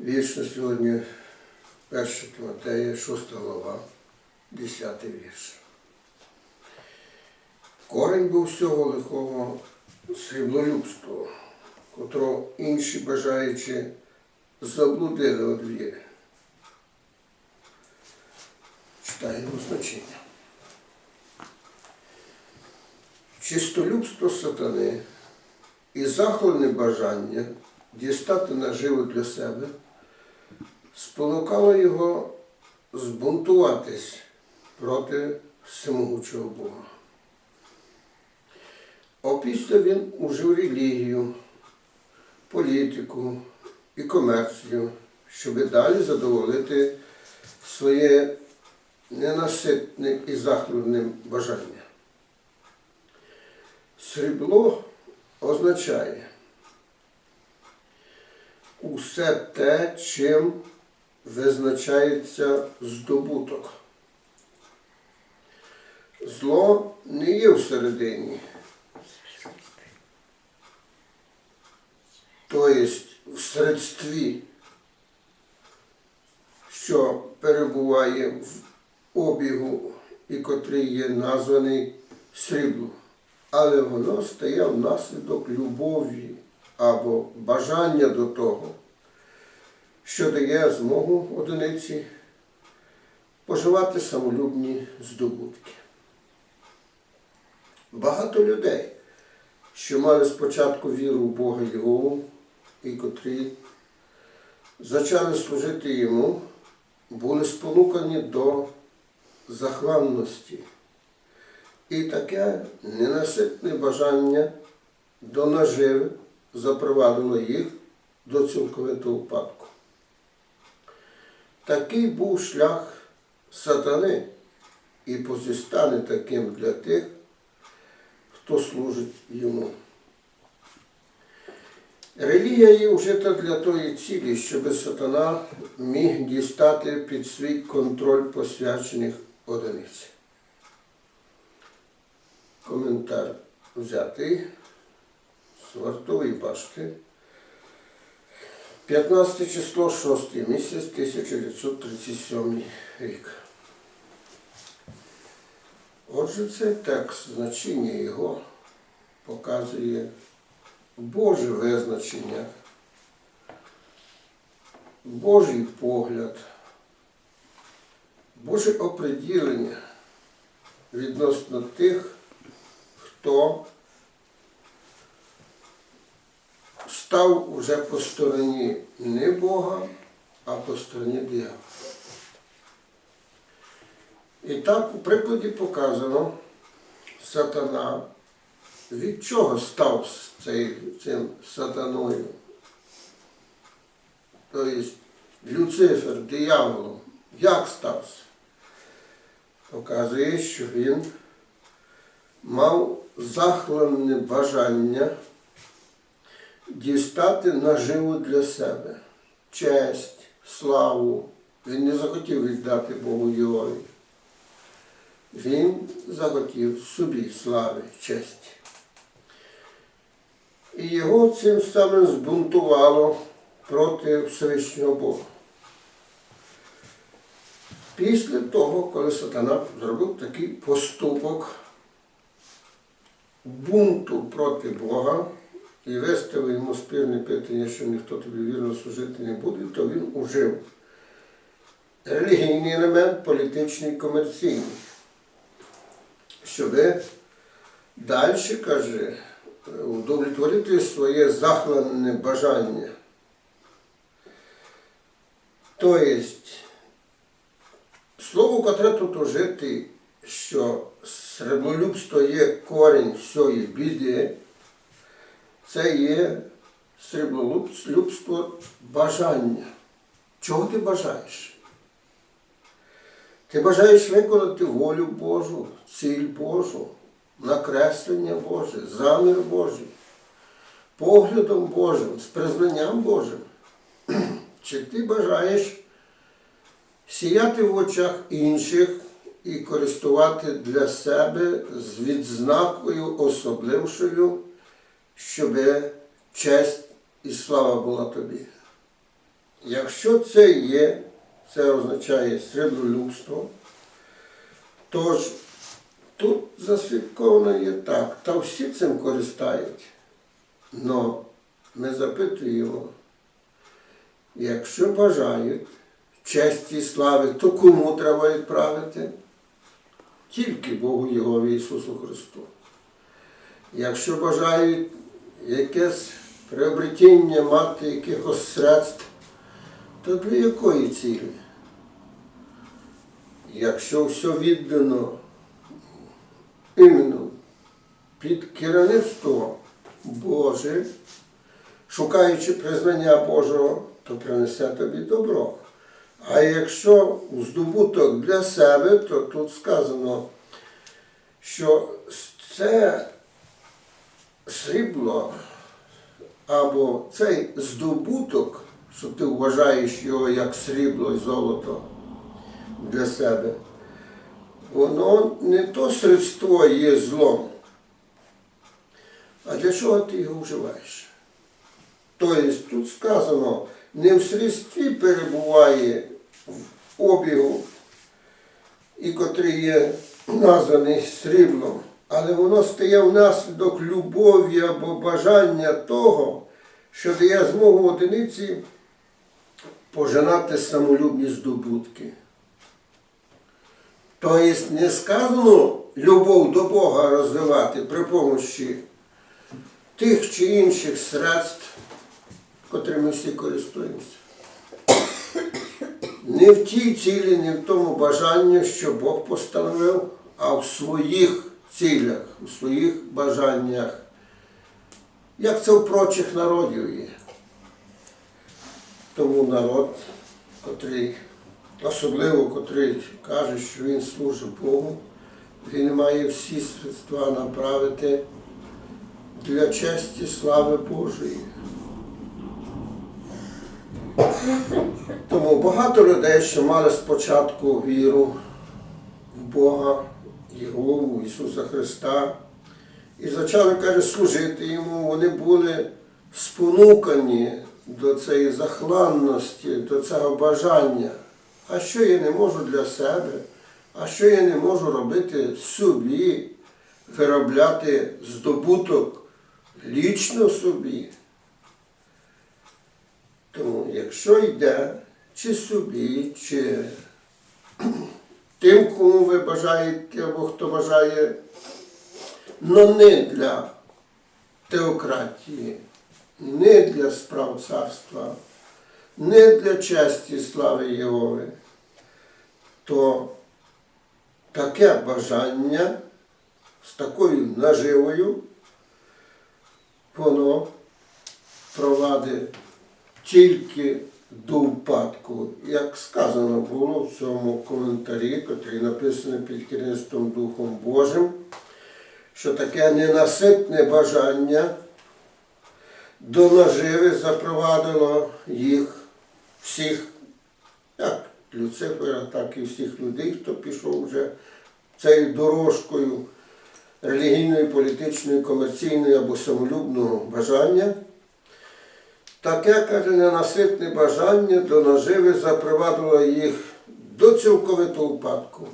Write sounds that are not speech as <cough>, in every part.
Вірш сьогодні 1 Тimoteя, 6 глава, 10 вірш. Корень був всього лихого сріблолюбство, котрого інші бажаючи заблудили від віри. Читаємо значення. Чистолюбство сатани і захлене бажання дістати наживу для себе спонукало його збунтуватись проти всемогучого Бога. Опісля він ужив релігію, політику і комерцію, щоб далі задоволити своє ненаситне і захлюбне бажання. Срібло означає усе те, чим визначається здобуток. Зло не є всередині, тобто в средстві, що перебуває в обігу і котрий є названий сріблом. Але воно стає внаслідок любові або бажання до того, що дає змогу одиниці поживати самолюбні здобутки. Багато людей, що мали спочатку віру в Бога Його і котрі зачали служити йому, були спонукані до захланності. І таке ненаситне бажання до наживи запровадило їх до цілковитого упадку. Такий був шлях сатани і позістане таким для тих, хто служить йому. Релігія є вжита для тої цілі, щоб сатана міг дістати під свій контроль посвячених одиниць. Коментар взятий вартової башти. 15 число 6 місяць 1937 рік. Отже, цей текст, значення його показує Боже визначення, Божий погляд, Боже оприділення відносно тих, хто став уже по стороні не Бога, а по стороні диявола. І так у прикладі показано, сатана від чого став цим сатаною? Тобто Люцифер, дияволом, як стався? Показує, що він мав захлене бажання дістати наживу для себе, честь, славу. Він не захотів віддати Богу Йові. Він захотів собі слави, честі. І його цим самим збунтувало проти Всевишнього Бога. Після того, коли сатана зробив такий поступок бунту проти Бога і виставив йому спірне питання, що ніхто тобі вірно служити не буде, то він ужив релігійний елемент, політичний, комерційний. Щоб далі, каже, удовлетворити своє захланне бажання. Тобто, слово, котре тут ужити, що сріблолюбство є корінь всієї біди, це є сріблолюбство бажання. Чого ти бажаєш? Ти бажаєш виконати волю Божу, ціль Божу, накреслення Боже, замір Божий, поглядом Божим, з признанням Божим. <clears throat> Чи ти бажаєш сіяти в очах інших і користувати для себе з відзнакою особлившою, щоб честь і слава була тобі. якщо це є, це означає сріблолюбство, то ж тут засвідковано є так, та всі цим користають. Но ми запитуємо, якщо бажають честі і слави, то кому треба відправити? Тільки Богу Єгові Ісусу Христу. Якщо бажають якесь приобретіння мати якихось средств, то для якої цілі? Якщо все віддано іменно під керівництво Боже, шукаючи признання Божого, то принесе тобі добро. А якщо здобуток для себе, то тут сказано, що це срібло або цей здобуток, що ти вважаєш його як срібло і золото для себе, воно не то средство є злом. А для чого ти його вживаєш? Тобто тут сказано, не в средстві перебуває в обігу, і котрий є названий сріблом, але воно стає внаслідок любові або бажання того, що дає змогу одиниці пожинати самолюбні здобутки. Тобто не сказано любов до Бога розвивати при помощі тих чи інших средств, котрими всі користуємося. Не в тій цілі, не в тому бажанні, що Бог постановив, а в своїх цілях, у своїх бажаннях, як це в прочих народів є. Тому народ, котрий, особливо котрий каже, що він служить Богу, він має всі средства направити для честі слави Божої. Тому багато людей, що мали спочатку віру в Бога, Єгову, Ісуса Христа, і почали, каже, служити йому, вони були спонукані до цієї захланності, до цього бажання. А що я не можу для себе, а що я не можу робити собі, виробляти здобуток лічно собі. Тому якщо йде чи собі, чи тим, кому ви бажаєте, або хто бажає, но не для теократії, не для справ царства, не для честі слави Єгови, то таке бажання з такою наживою воно провадить тільки до впадку, як сказано було в цьому коментарі, який написаний під керівництвом Духом Божим, що таке ненаситне бажання до наживи запровадило їх всіх, як Люцифера, так і всіх людей, хто пішов вже цією дорожкою релігійної, політичної, комерційної або самолюбного бажання. Таке, каже, ненаситне бажання до наживи запровадило їх до цілковитого упадку.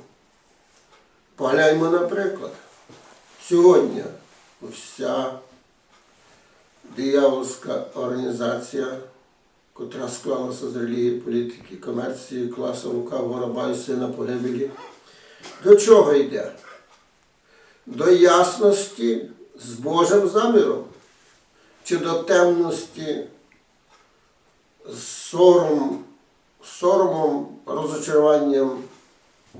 Погляньмо, наприклад, сьогодні вся диявольська організація, котра склалася з релігії, політики, комерції, класу рука, вороба і сина погибелі, до чого йде? До ясності з Божим заміром чи до темності сором, соромом, розочаруванням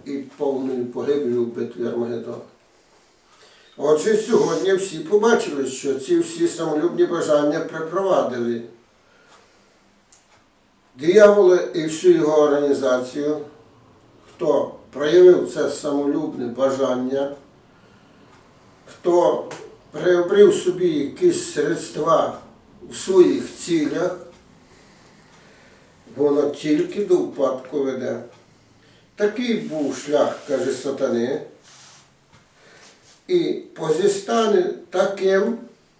і повною погибелью в битві Армагеддон. Отже, сьогодні всі побачили, що ці всі самолюбні бажання припровадили дияволи і всю його організацію, хто проявив це самолюбне бажання, хто приобрів собі якісь средства в своїх цілях, воно тільки до впадку веде. Такий був шлях, каже сатани, і позістане таким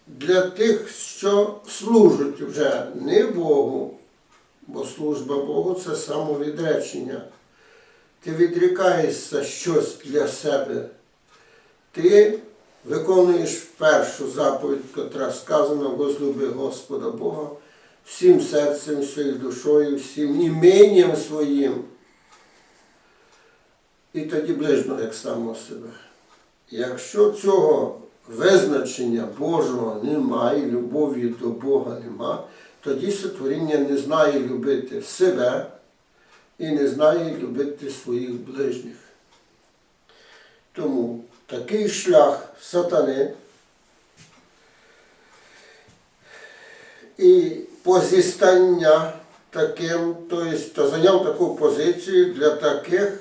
для тих, що служать вже не Богу, Бо служба Богу це самовідречення. Ти відрікаєшся щось для себе. Ти виконуєш першу заповідь, котра сказана возлюби Господа Бога всім серцем, всією душою, всім іменням своїм. І тоді ближнього як самого себе. Якщо цього визначення Божого немає, любові до Бога нема, тоді сотворіння не знає любити себе і не знає любити своїх ближніх. Тому такий шлях сатани і позістання таким, тобто зайняв таку позицію для таких,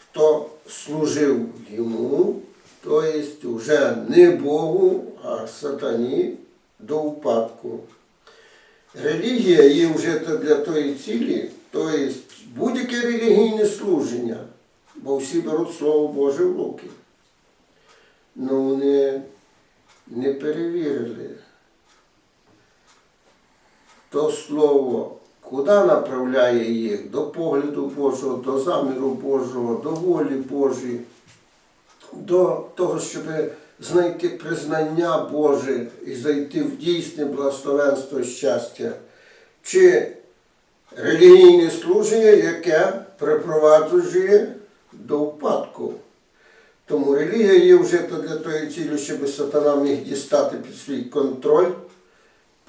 хто служив йому, тобто вже не Богу, а сатані до упадку. Релігія є вже то для тої цілі, тобто будь-яке релігійне служення, бо всі беруть Слово Боже в руки. Ну вони не перевірили то слово, куди направляє їх? До погляду Божого, до заміру Божого, до волі Божої, до того, щоб знайти признання Боже і зайти в дійсне благословенство щастя, чи релігійне служення, яке припроваджує до впадку. Тому релігія є вже для тої цілі, щоб сатана міг дістати під свій контроль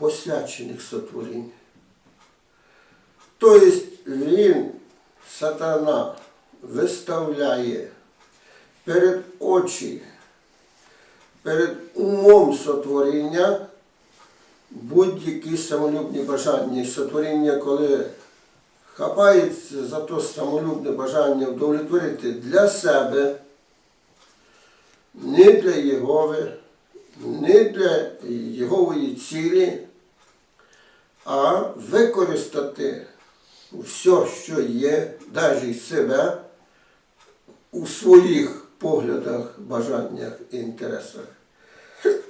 посвячених сотворінь. Тобто він, сатана, виставляє перед очі, перед умом сотворіння будь-які самолюбні бажання. Сотворіння, коли хапається за то самолюбне бажання удовлетворити для себе, не для Єгови, не для Єгової цілі, а використати все, що є, навіть себе у своїх поглядах, бажаннях і інтересах.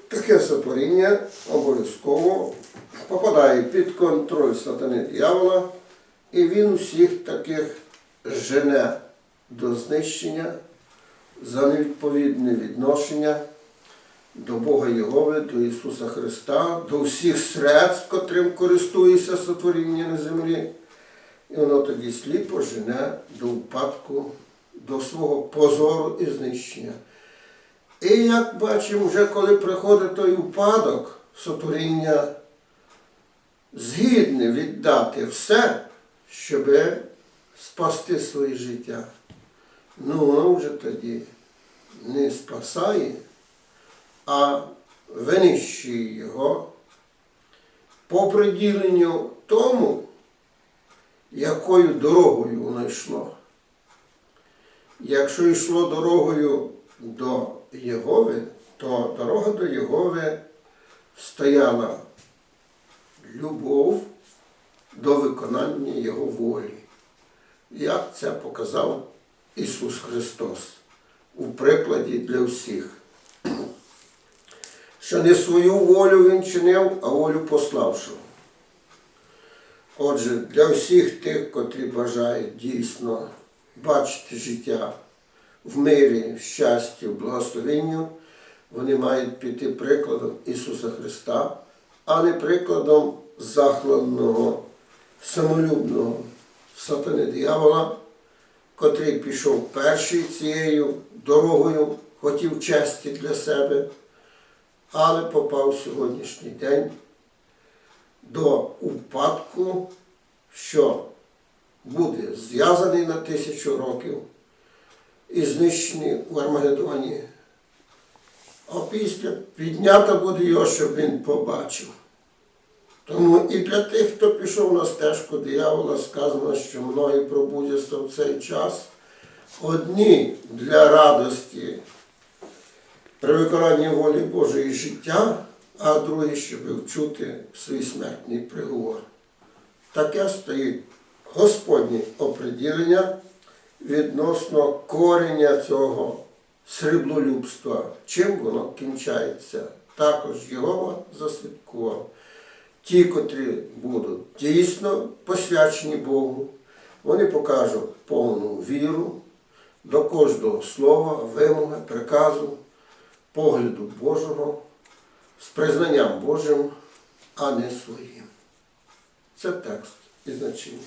Таке сотворіння обов'язково попадає під контроль сатани диявола, і він всіх таких жене до знищення за невідповідне відношення до Бога Єгови, до Ісуса Христа, до всіх средств, котрим користується сотворіння на землі. І воно тоді сліпо жене до упадку, до свого позору і знищення. І як бачимо, вже коли приходить той упадок, сотворіння згідне віддати все, щоб спасти своє життя. Ну, воно вже тоді не спасає, а винищує його по приділенню тому, якою дорогою воно йшло. Якщо йшло дорогою до Єгови, то дорога до Єгови стояла любов до виконання Його волі. Як це показав Ісус Христос у прикладі для всіх. Що не свою волю Він чинив, а волю пославшого. Отже, для всіх тих, котрі бажають дійсно бачити життя в мирі, щасті, в благословенню, вони мають піти прикладом Ісуса Христа, а не прикладом захладного, самолюбного сатани диявола, котрий пішов перший цією дорогою, хотів честі для себе, але попав сьогоднішній день до упадку, що буде зв'язаний на тисячу років і знищений у Армагеддоні. А після піднята буде його, щоб він побачив. Тому і для тих, хто пішов на стежку диявола, сказано, що многі пробудяться в цей час. Одні для радості при виконанні волі Божої життя, а другі, щоб вчути свій смертний приговор. Таке стоїть Господнє оприділення відносно корення цього сріблолюбства, чим воно кінчається. Також Єгова засвідкував. ті, котрі будуть дійсно посвячені Богу, вони покажуть повну віру до кожного слова, вимоги, приказу, погляду Божого, з признанням Божим, а не своїм. Це текст і значення.